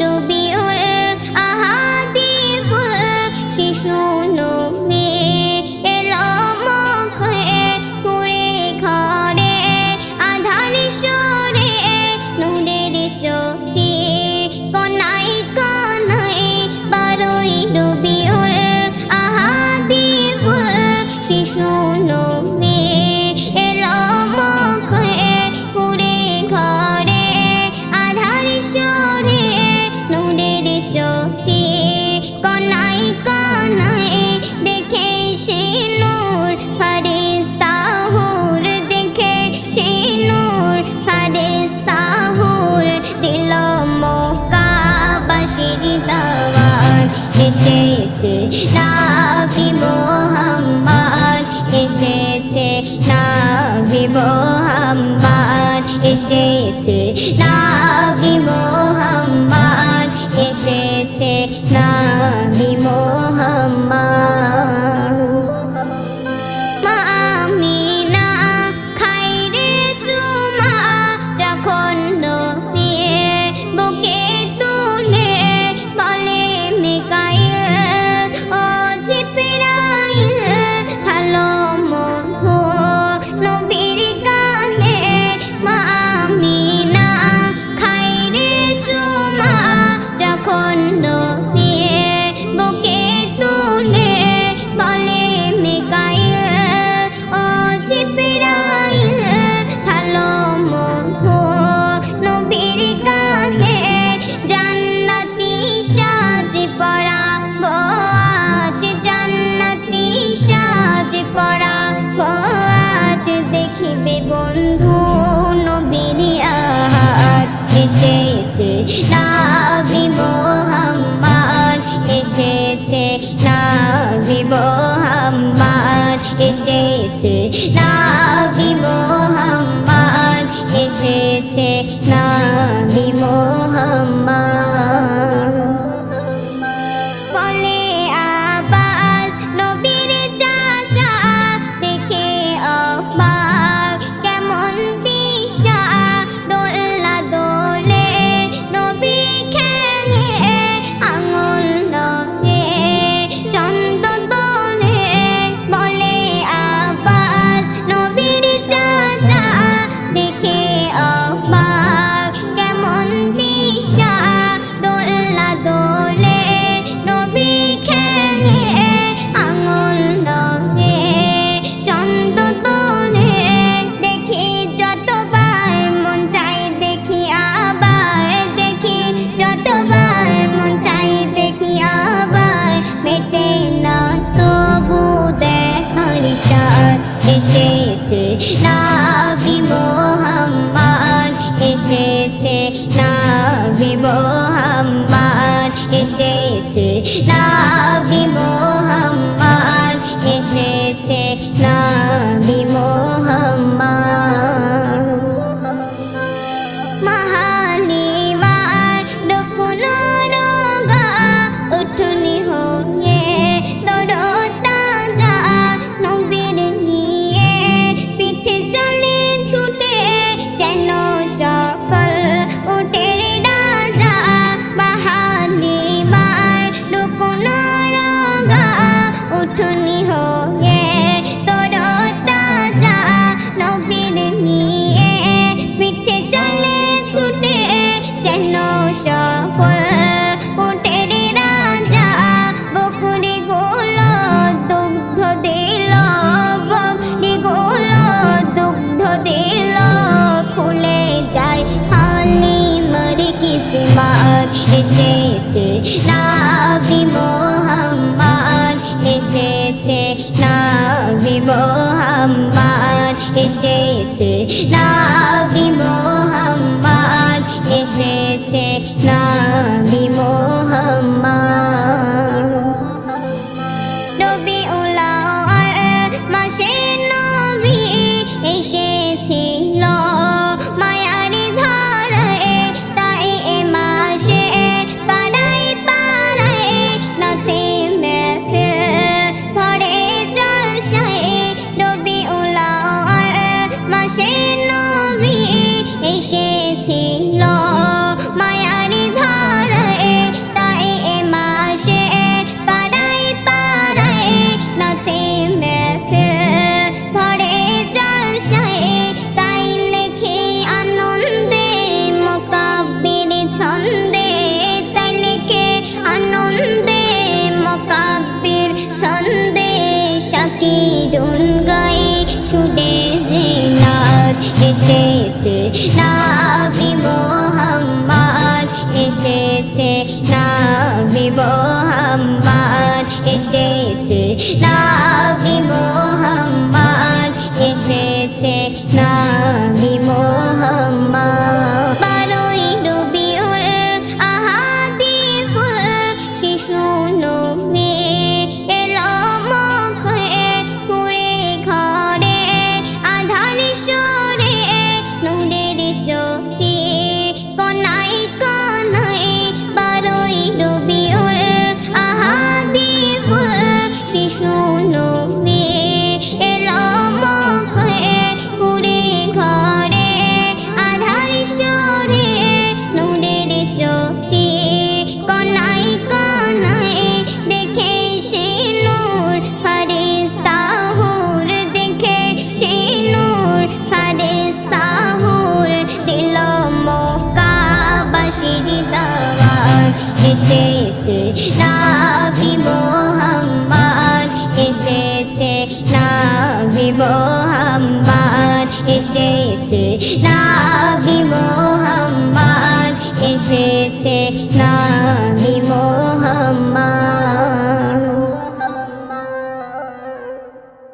নবী এসেছে। নাভি মোহাম্মদ এসেছে। নাভি মোহাম্মদ এসেছে। নাভি মোহাম্মদ এসেছে। নাভি মোহাম্মদ এসেছে নাবি মোহাম্মদ এসেছে নাবি মোহাম্মদ এসেছে না এসেছে নাবি মোহাম্মদ এসেছে নাবি মোহাম্মদ এসেছে নাবি মোহাম্মদ এসেছে নাবি মোহাম্মদ এসেছে নাবি মোহাম্মদ এসেছে নাবি মোহাম্মদ এসেছে না গায়ে সুরে যে নাচ এসেছে নাবি মোহাম্মদ, এসেছে নাবি মোহাম্মদ, এসেছে নাবি মোহাম্মদ, এসেছে নাবি মোহাম্মদ। বারোই রবিউল আহাদি ফুল, শিশু নমে এসেছে নাবি মোহাম্মদ এসেছে নাবি মোহাম্মদ এসেছে নাবি মোহাম্মদ এসেছে নাবি মোহাম্মদ।